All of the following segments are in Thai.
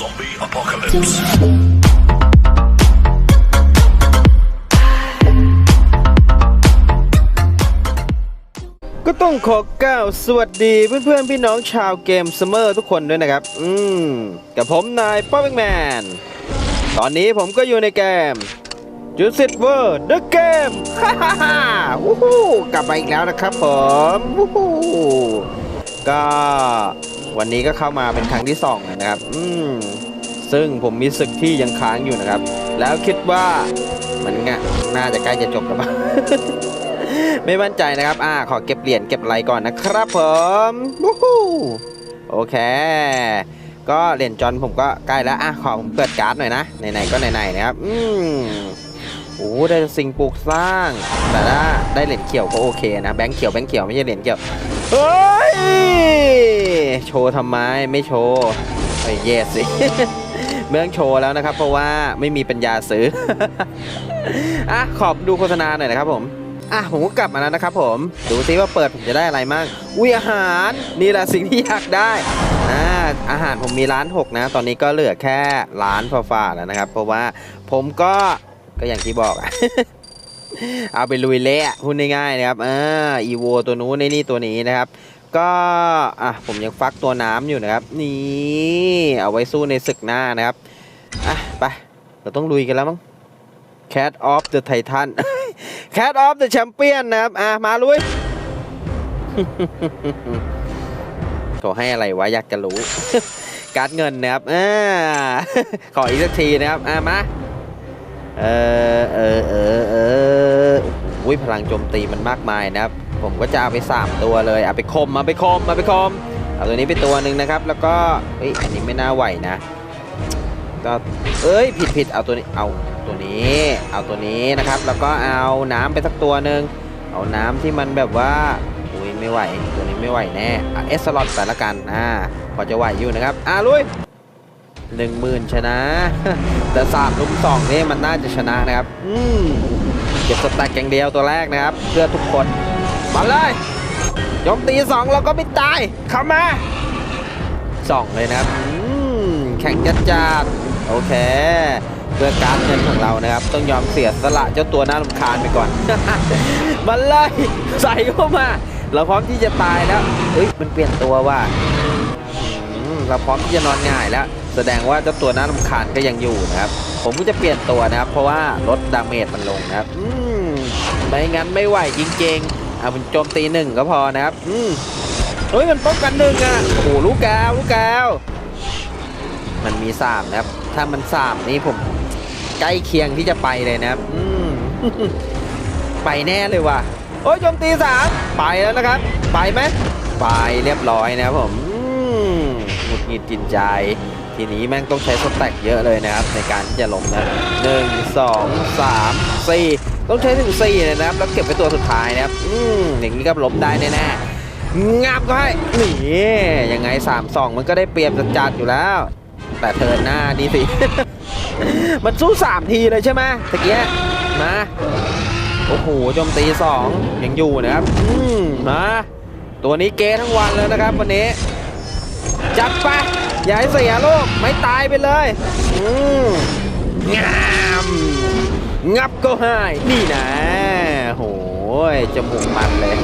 Zombie apocalypse. ก็ต้องขอกล่าวสวัสดีเพื่อนๆ พี่น้องชาวเกมซัมเมอร์ทุกคนด้วยนะครับ อืม กับผมนายป๊อปแมน ตอนนี้ผมก็อยู่ในเกมจูสิตเวอร์เดอะเกมฮ่าฮ่าฮ่าวู้ฮู้กลับมาอีกแล้วนะครับผมวู้ฮู้ก็ วันนี้ก็เข้ามาเป็นครั้งที่สองนะครับ อืมซึ่งผมมีศึกที่ยังค้างอยู่นะครับ แล้วคิดว่ามันงะน่าจะใกล้จะจบแล้วมั้งไม่มั่นใจนะครับ อ่า ขอเก็บเหรียญเก็บไรก่อนนะครับผมวู้ฮู้โอเค ก็เหรียญจอนผมก็ใกล้แล้ว อะ ขอผมเปิดการ์ดหน่อยนะ ไหนๆ ก็ไหนๆ นะครับ อืม อ้ได้สิ่งปลูกสร้าง แต่ถ้าได้เหรียญเขียวก็โอเคนะแบงค์เขียวแบงค์เขียวไม่ใช่เหรียญเขียวเฮ้ยโชว์ทำไมไม่โชว์ไอ้ยเยสสิเมืองโชว์แล้วนะครับ เพราะว่าไม่มีปัญญาซื้ออะขอบดูโฆษณาหน่อยนะครับผมอะผมก็กลับมาแล้วนะครับผมดูซิว่าเปิดผมจะได้อะไรมั่งอุ้ยอาหารนี่แหละสิ่งที่อยากได้อ่าอาหารผมมีร้านหกนะ ตอนนี้ก็เหลือแค่ร้านฟ้าแล้วนะครับ เพราะว่าผมก็ ก็อย่างที่บอกอะเอาไปลุยเละพูดง่ายๆนะครับอ่าอีโวตัวนู้นในนี่ตัวนี้นะครับ ก็อะผมยังฟักตัวน้ำอยู่นะครับ นี่เอาไว้สู้ในศึกหน้านะครับอะไปเราต้องลุยกันแล้วมั้ง Cat of the Titan Cat of the Champion นะครับ อะ มาลุยเขาให้อะไรวะ อยากจะรู้ การ์ดเงินนะครับ อ่า ขออีกสักทีนะครับ อะ มา เออเออเออเอออุ้ยพลังโจมตีมันมากมายนะครับ ผมก็จะเอาไป3ตัวเลยเอาไปคมเอาไปคมเอาไปคมเอาตัวนี้ไปตัวหนึ่งนะครับ แล้วก็เฮ้ยอันนี้ไม่น่าไหวนะก็เอ้ยผิดผิดเอาตัวนี้เอาตัวนี้ เอาตัวนี้นะครับ แล้วก็เอาน้ำไปสักตัวหนึ่งเอาน้ำที่มันแบบว่าอุ้ยไม่ไหว ตัวนี้ไม่ไหวแน่อะเอสลอตแต่ละกันอ่าพอจะไหวอยู่นะครับอ่าลุย หนึ่งหมื่นชนะ แต่สามลุมสองนี่มันน่าจะชนะนะครับ อืมเก็บสแต็กอย่างเดียวตัวแรกนะครับ เพื่อทุกคน มาเลยโจมตีสองเราก็ไม่ตาย เข้ามาสองเลยนะครับแข่งจัดจัดโอเค เพื่อการเงินของเรานะครับ ต้องยอมเสียสละเจ้าตัวน่ารำคาญไปก่อน มาเลยใส่เข้ามา เราพร้อมที่จะตายแล้วเฮ้ยมันเปลี่ยนตัวว่ะเราพร้อมที่จะนอนง่ายแล้ว แสดงว่าเจ้าตัวน่ารำคาญก็ยังอยู่นะครับ ผมก็จะเปลี่ยนตัวนะครับ เพราะว่าลดดาเมจมันลงนะครับ อืมไม่งั้นไม่ไหวจริงๆเอาเป็นโจมตีหนึ่งก็พอนะครับ อืมเฮ้ยมันป้องกันหนึ่งอะโอ้โหลูกแก้วลูกแก้วมันมีสามนะครับ ถ้ามันสามนี่ผมใกล้เคียงที่จะไปเลยนะครับ อืมไปแน่เลยว่ะโอ้ยโจมตีสามไปแล้วนะครับ ไปไหมไปเรียบร้อยนะครับผมอืมหงุดหงิดจินใจ ทีนี้แม่งต้องใช้สแต็กเยอะเลยนะครับ ในการที่จะล้มนะหนึ่งสองสามสี่ต้องใช้ถึงสี่เลยนะครับ แล้วเก็บไปตัวสุดท้ายนะครับ อืมอย่างนี้ก็ล้มได้แน่ๆงับก็ให้หนียังไงสามสองมันก็ได้เปรียบจัดๆอยู่แล้ว แต่เทินหน้านี่สิ มันสู้สามทีเลยใช่ไหมตะเกียมาโอ้โหโจมตีสองยังอยู่นะครับ อืมมาตัวนี้เกทั้งวันเลยนะครับ วันนี้จัดไป อย่าให้เสียลูกไม่ตายไปเลยอืมงามงับก็ให้นี่นะโหยจมูกมันเลย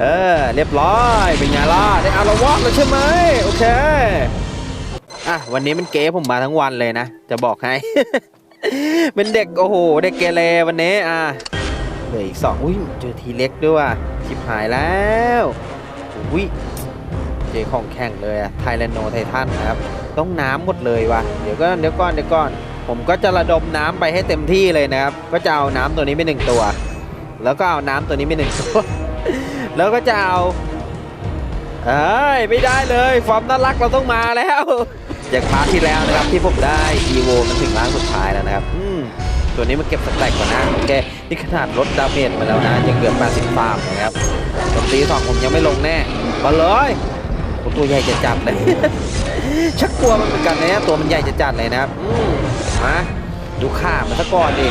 เออ เรียบร้อยเป็นไงล่ะได้อารวาสแล้วใช่ไหมโอเคอะวันนี้มันเก๋ผมมาทั้งวันเลยนะ จะบอกให้ เป็นเด็ก โอ้โห เด็กเกเรวันนี้อะเหลืออีกสองอุ้ยเจอทีเล็กด้วยว่ะชิบหายแล้วอุ้ย ของแข่งเลยอะไทแลนโนไททันนะครับ ต้องน้ำหมดเลยวะเดี๋ยวก็เดี๋ยวก่อนเดี๋ยวก่อน ผมก็จะระดมน้ำไปให้เต็มที่เลยนะครับ ก็จะเอาน้ำตัวนี้ไปหนึ่งตัว แล้วก็เอาน้ำตัวนี้ไปหนึ่งตัว แล้วก็จะเอาเอ้ยไม่ได้เลยฟอร์มน่ารักเราต้องมาแล้วจากพาร์ทที่แล้วนะครับที่ผมได้อีโวมันถึงร่างสุดท้ายแล้วนะครับอืมตัวนี้มันเก็บสแต็กก่อนนะโอเคนี่ขนาดลดดาเมจมาแล้วนะยังเกือบ80ฟาร์มนะครับตีสองผมยังไม่ลงแน่มาเลย ตัวใหญ่จะจัดเลย ชักกลัวมันเหมือนกันนะ ตัวมันใหญ่จะจัดเลยนะครับอืมมาดูข่ามันซะก่อนดิ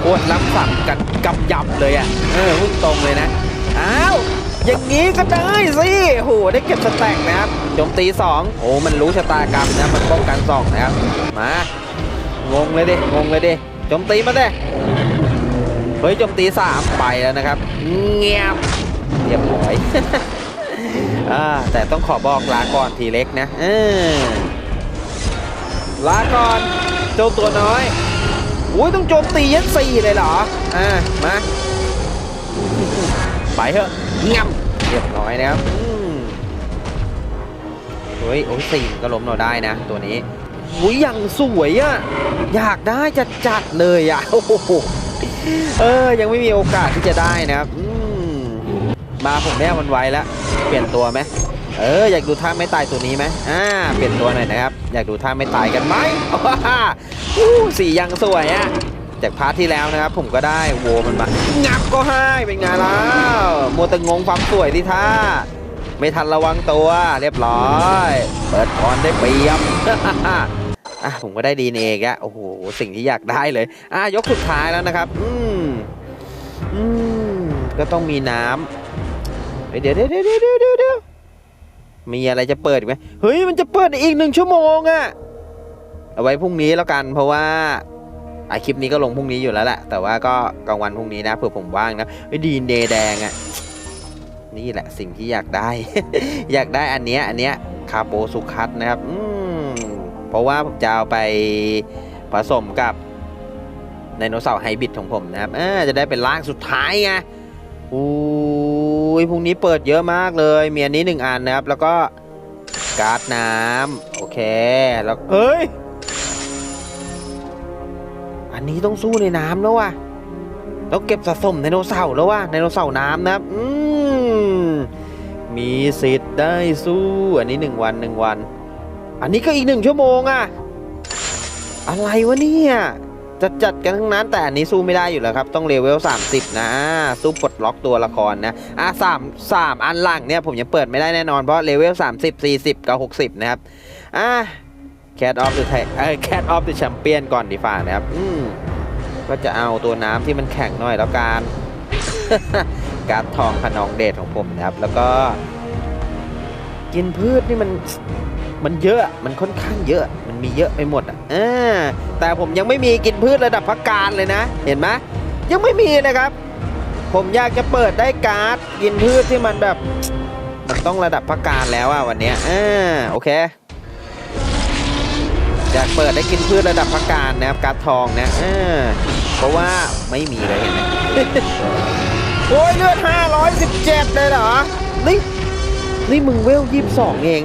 โคตรล้ำสับกันกำยำเลยอะ เออพุ่งตรงเลยนะ อ้าว อย่างนี้ก็ได้สิโหได้เก็บสแต็กนะครับโจมตีสองโอ้มันรู้ชะตากรรมนะ มันป้องกันสองนะครับ มา งงเลยดิ งงเลยดิโจมตีมาเด้เฮ้ยโจมตีสามไปแล้วนะครับ เงียบเรียบร้อย อ่าแต่ต้องขอบอกลาก่อนทีเล็กนะเออลาก่อนเจ้าตัวน้อยอุ้ยต้องโจมตียันสี่เลยเหรออ่ามาไปเถอะงับเรียบร้อยนะครับเฮ้ยโอ้ยสี่ก็ล้มเราได้นะ ตัวนี้อุ้ยอย่างสวยอะอยากได้จัดจัดเลยอะโอ้โหเออยังไม่มีโอกาสที่จะได้นะครับอื มาผมแม่มันไวแล้วเปลี่ยนตัวไหมเอออยากดูท่าไม่ตายตัวนี้ไหมอ่าเปลี่ยนตัวหน่อยนะครับ อยากดูท่าไม่ตายกันไหมว้าอู้สียังสวยอะจากพาร์ทที่แล้วนะครับ ผมก็ได้โวมันมางับก็ให้เป็นไงแล้วมัวแต่งงความสวยที่ท่าไม่ทันระวังตัว เรียบร้อย เปิดก่อนได้เปรียบอะผมก็ได้ดีเองอะโอ้โหสิ่งที่อยากได้เลย อะยกสุดท้ายแล้วนะครับ อืมอืมก็ต้องมีน้ำ เฮ้ยเดี๋ยวเดี๋ยวเดี๋ยวเดี๋ยวเดี๋ยวมีอะไรจะเปิดอีกไหมเฮ้ยมันจะเปิดอีกหนึ่งชั่วโมงอะเอาไว้พรุ่งนี้แล้วกัน เพราะว่าไอคลิปนี้ก็ลงพรุ่งนี้อยู่แล้วแหละแต่ว่าก็กลางวันพรุ่งนี้นะเผื่อผมว่างนะเฮ้ยดีเนแดงอะนี่แหละสิ่งที่อยากได้ อยากได้อันเนี้ยอันเนี้ยคาโบสุคัตนะครับอืมเพราะว่าผมจะเอาไปผสมกับไดโนเสาร์ไฮบริดของผมนะครับอ่าจะได้เป็นร่างสุดท้ายไงอุ้ ยพรุ่งนี้เปิดเยอะมากเลยมีอันนี้หนึ่งอันนะครับ แล้วก็การ์ดน้ำโอเคแล้วเอ้ย อันนี้ต้องสู้ในน้ำแล้วว่ะต้องเก็บสะสมไดโนเสาร์แล้วว่ะไดโนเสาร์น้ำนะครับ อืมมีสิทธิ์ได้สู้ อันนี้หนึ่งวันหนึ่งวัน อันนี้ก็อีกหนึ่งชั่วโมงอะอะไรวะเนี่ย จะจัดกันทั้งนั้นแต่อันนี้สู้ไม่ได้อยู่แล้วครับ ต้องเลเวล 30 นะสู้ปลดล็อกตัวละครนะอะสามสามอันหลังเนี่ยผมยังเปิดไม่ได้แน่นอนเพราะเลเวล 30 40 กับ 60 นะครับอะแคทออฟเดอะไทเออแคทออฟเดอะแชมเปี้ยนก่อนดีฝ่านะครับ อืมก็จะเอาตัวน้ำที่มันแข็งหน่อยแล้วกันการดทองขนองเดชของผมนะครับ แล้วก็ กินพืชนี่มันมันเยอะมันค่อนข้างเยอะ มันมีเยอะไปหมดอะอ่าแต่ผมยังไม่มีกินพืชระดับพักการเลยนะ เห็นไหมยังไม่มีนะครับ ผมอยากจะเปิดได้การ์ดกินพืชที่มันแบบมันต้องระดับพักการแล้วอะวันเนี้ยอ่าโอเคอยากเปิดได้กินพืชระดับพักการนะครับการ์ดทองนะอ่าเพราะว่าไม่มีเลยเห็นไหมโอ้ยเลือด517เลยเหรอนี่นี่มึงเวล22เอง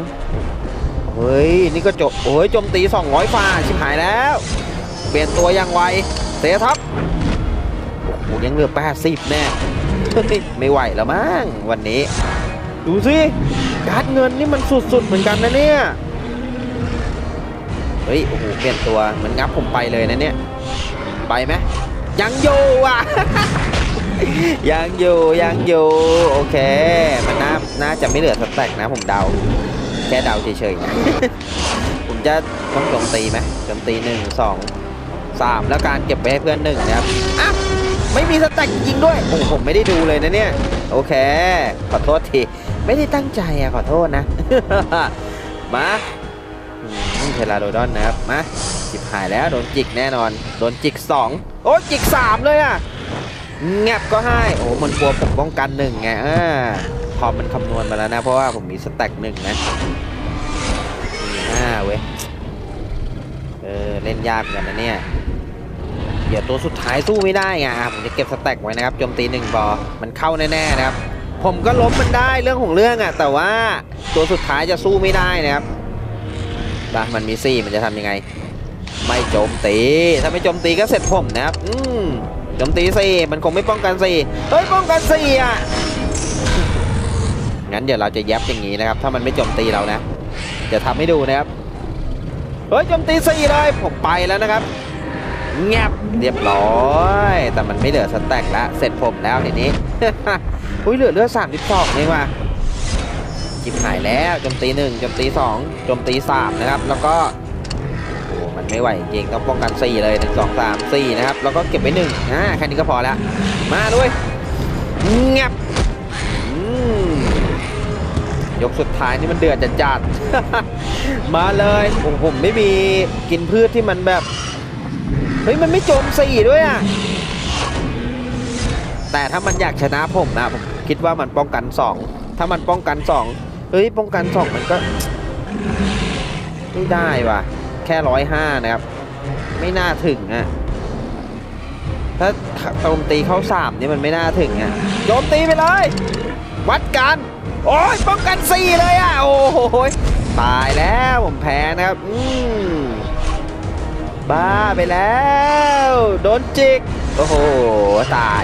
เฮ้ย นี่ก็จบโอ้ยโจมตี 200ฟ้าชิบหายแล้ว เปลี่ยนตัวอย่างไวเสียทับโอ้โหยังเหลือ 80 แน่ไม่ไหวแล้วมั้งวันนี้ ดูสิการ์ดเงินนี่มันสุดๆเหมือนกันนะเนี่ยเฮ้ยโอ้โหเปลี่ยนตัวมันงับผมไปเลยนะเนี่ยไปไหมยังอยู่อะยังอยู่ยังอยู่โอเค มันน่าน่าจะไม่เหลือสแต็กนะผมเดา ค่เดาเฉยๆนะผมจะต้องโจมตีไหมโจมตีหนึ่งสองสามแล้วการเก็บไปให้เพื่อนหนึ่งนะครับอะไม่มีสแต็กจริงด้วยโอ้ผมไม่ได้ดูเลยนะเนี่ย โอเค ขอโทษที ไม่ได้ตั้งใจอะขอโทษนะ มาเทลาโดดอนนะครับ มาจิบหายแล้วโดนจิกแน่นอน โดนจิกสองโอ้จิกสามเลยอะแงบก็ให้โอ้มันกลัวผมป้องกันหนึ่งไงอ่าพอมันคำนวณมาแล้วนะ เพราะว่าผมมีสแต็กหนึ่งนะาเว้ย เออ เล่นยากเนกันนะเนี่ย เดี๋ยวตัวสุดท้ายสู้ไม่ได้ไงผมจะเก็บสแต็กไว้นะครับโจมตีหนึ่งบอมันเข้าแน่ๆนะครับ ผมก็ล้มมันได้เรื่องของเรื่องอะ แต่ว่าตัวสุดท้ายจะสู้ไม่ได้นะครับบ้ามันมีซี่มันจะทำยังไง ไม่โจมตี ถ้าไม่โจมตีก็เสร็จผมนะครับ อืมโจมตีสี่มันคงไม่ป้องกันสี่เฮ้ยป้องกันสี่อะงั้นเดี๋ยวเราจะยับอย่างนี้นะครับ ถ้ามันไม่โจมตีเรานะ จะทำให้ดูนะครับ เฮ้ยโจมตีสี่เลยผมไปแล้วนะครับแงบเรียบร้อย แต่มันไม่เหลือสแต็กแล้วเสร็จผมแล้วทีนี้อุ้ยเหลือเลือดสามสิบสองนี่ว่ะจิบหายแล้วโจมตีหนึ่งโจมตีสองโจมตีสามนะครับ แล้วก็โอ้มันไม่ไหวจริงต้องป้องกันสี่เลยหนึ่งสองสามสี่นะครับ แล้วก็เก็บไว้หนึ่งอ่าแค่นี้ก็พอแล้ว มาด้วยแงบอืม ยกสุดท้ายนี่มันเดือดจัดจัดมาเลยผมผมไม่มีกินพืชที่มันแบบ เฮ้ย มันไม่จมสี่ด้วยอะ แต่ถ้ามันอยากชนะผมนะ ผมคิดว่ามันป้องกันสองถ้ามันป้องกันสองเฮ้ย ป้องกันสองมันก็ ไม่ได้ว่ะ แค่ร้อยห้านะครับ ไม่น่าถึงอะถ้าโจมตีเข้าสามนี่มันไม่น่าถึงอะโจมตีไปเลย วัดกัน โอ้ยป้องกันสี่เลยอะ โอ้โหยตายแล้วผมแพ้นะครับ อืมบ้าไปแล้ว โดนจิก โอ้โห ตาย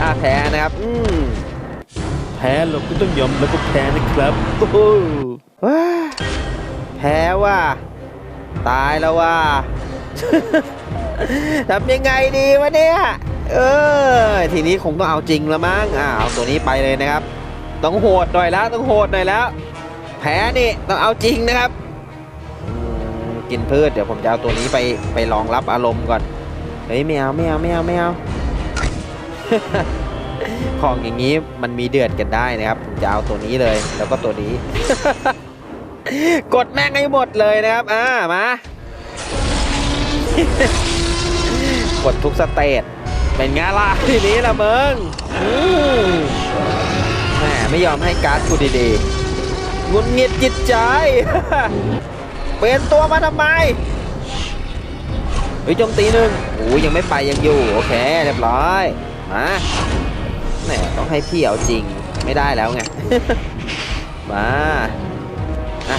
อะแพ้นะครับ อืมแพ้เราก็ต้องยอมแล้วก็แพ้นะครับโอ้โหว้าแพ้ว่าตายแล้วว่าทำยังไงดีวะเนี่ย เออ ทีนี้คงต้องเอาจริงแล้วมั้ง อ่าเอาตัวนี้ไปเลยนะครับ ต้องโหดหน่อยแล้วต้องโหดหน่อยแล้ว แพ้นี่ต้องเอาจริงนะครับ กินพืชเดี๋ยวผมจะเอาตัวนี้ไปไปรองรับอารมณ์ก่อน เฮ้ยไม่เอาไม่เอาไม่เอาไม่เอาของอย่างนี้มันมีเดือดกันได้นะครับ ผมจะเอาตัวนี้เลยแล้วก็ตัวนี้ กดแม่งให้หมดเลยนะครับ อ่า มากดทุกสเตจเป็นไงล่ะทีนี้ละมึง แหมไม่ยอมให้การ์ดกูดีๆงุนงิดจิตใจเปลี่ยนตัวมาทำไมเฮ้ยโจมตีหนึ่งโอ้ยยังไม่ไปยังอยู่ โอเค เรียบร้อย มาแหมต้องให้พี่เอาจริงไม่ได้แล้วไง มาอะ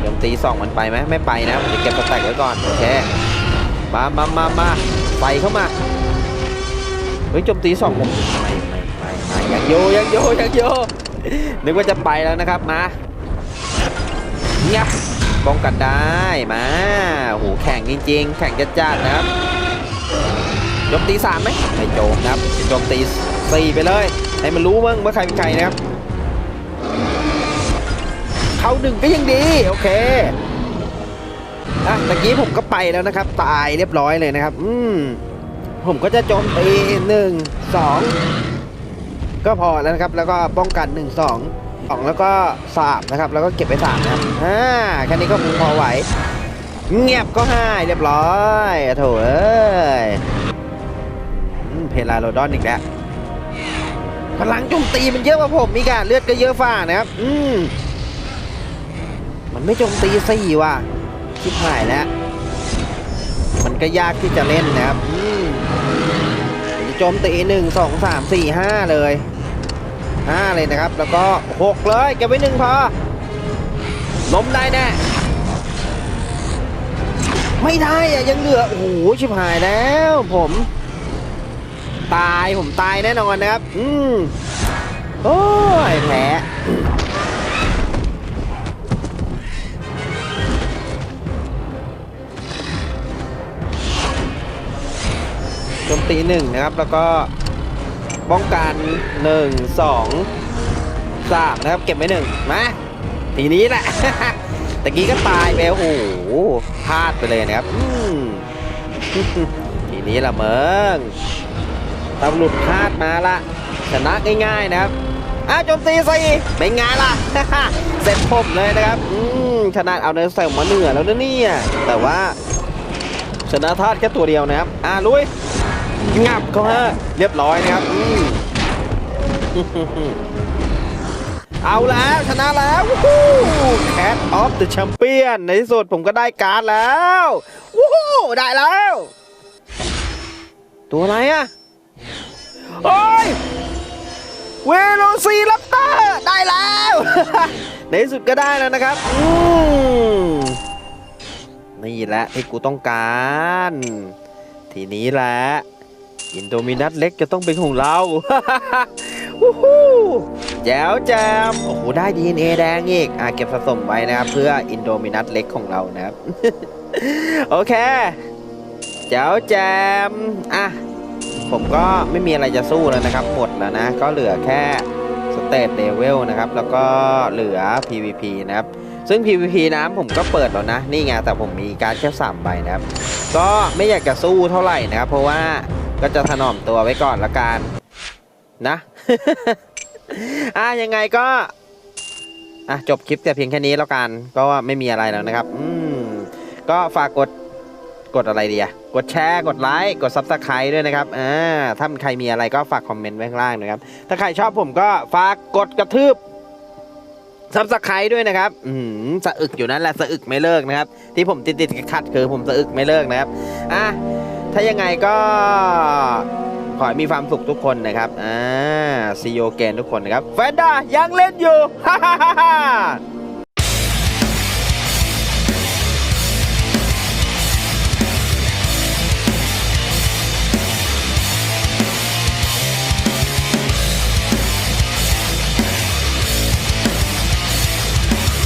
โจมตีสองมันไปไหมไม่ไปนะผมจะเก็บสแต็กไว้ก่อน โอเค มามามามาไปเข้ามา เฮ้ยโจมตีสองผม โยยังโยยังโยนึกว่าจะไปแล้วนะครับมางับป้องกันได้มาโอ้โหแข่งจริง ๆ แข่งจัดๆนะครับโจมตีสามไหมไม่โจมนะครับโจมตีสี่ไปเลยให้มันรู้มั้งว่าใครเป็นใครนะครับเข้าหนึ่งก็ยังดีโอเคอะตะกี้ผมก็ไปแล้วนะครับ ตายเรียบร้อยเลยนะครับ อืมผมก็จะโจมตีหนึ่งสอง ก็พอแล้วนะครับ แล้วก็ป้องกันหนึ่งสองสองแล้วก็สามนะครับ แล้วก็เก็บไปสามนะครับอ่าแค่นี้ก็คงพอไหว เงียบก็ห้เรียบร้อยโถเอ้ยอืมเพลาโรดอนอีกแล้วพลังโจมตีมันเยอะกว่าผมอีกอะเลือดก็เยอะฝ่านะครับ อืมมันไม่โจมตีสี่ว่ะชิบหายแล้ว มันก็ยากที่จะเล่นนะครับ อืม โจมตีหนึ่งสองสามสี่ห้าเลยห้าเลยนะครับ แล้วก็หกเลยเก็บไว้หนึ่งพอล้มได้แน่ไม่ได้อะยังเหลือโอ้โหชิบหายแล้ว ผม ตายผมตายแน่นอนนะครับ อืมโอ้ยแพ้ ตีหนึ่งนะครับ แล้วก็ป้องกันหนึ่งสองสามนะครับ เก็บไว้หนึ่งมาทีนี้แหละตะกี้ก็ตายไปโอ้โหพลาดไปเลยนะครับทีนี้ละเมิงตำหลุดพลาดมาละชนะง่ายๆนะครับอ้าวโจมตีสี่เป็นไงล่ะ เสร็จผมเลยนะครับอืมขนาดเอาเนื้อใส่มาเหนือแล้วนะเนี่ยแต่ว่าชนะธาตุแค่ตัวเดียวนะครับ อ่าลุย งับเขาฮะเรียบร้อยนะครับอืมเอาแล้วชนะแล้วแคทออฟเดอะแชมเปี้ยนในที่สุดผมก็ได้การ์ดแล้ววู้ฮู้ได้แล้ว ตัวอะไรอะโอ้ยเวโรซีรัปเตอร์ได้แล้ว ในที่สุดก็ได้แล้วนะครับอืมนี่แหละที่กูต้องการ ทีนี้แหละ อินโดมินัสเล็กจะต้องเป็นของเราวู้ฮู้แจ๋วแจมโอ้โห ได้ DNA แดงอีก อะ เก็บสะสมไว้นะครับ เพื่ออินโดมินัสเล็กของเรานะครับ โอเค แจ๋วแจมอะ ผมก็ไม่มีอะไรจะสู้แล้วนะครับ หมดแล้วนะ ก็เหลือแค่สเตตเลเวลนะครับ แล้วก็เหลือ PVP นะครับ ซึ่ง PVP น้ำผมก็เปิดแล้วนะ นี่ไง แต่ผมมีการแค่สามใบนะครับ ก็ไม่อยากจะสู้เท่าไหร่นะครับ เพราะว่า ก็จะถนอมตัวไว้ก่อนละกันนะ อะยังไงก็ อะจบคลิปแต่เพียงแค่นี้แล้วกัน ก็ไม่มีอะไรแล้วนะครับ อืม ก็ฝากกดกดอะไรดีอะกดแชร์ กดไลค์ กดซับสไครต์ด้วยนะครับ อ่า ถ้าใครมีอะไรก็ฝากคอมเมนต์ไว้ข้างล่างนะครับ ถ้าใครชอบผมก็ฝากกดกระทืบซับสไครต์ด้วยนะครับ อืมสะอึกอยู่นั่นแหละสะอึกไม่เลิกนะครับ ที่ผมติดติดขัดคือผมสะอึกไม่เลิกนะครับ อะ ถ้ายังไงก็ขอให้มีความสุขทุกคนนะครับอ่าซีโอเกนทุกคนนะครับแฟนด้ายังเล่นอยู่ฮ่าฮ่าฮ่าฮ่า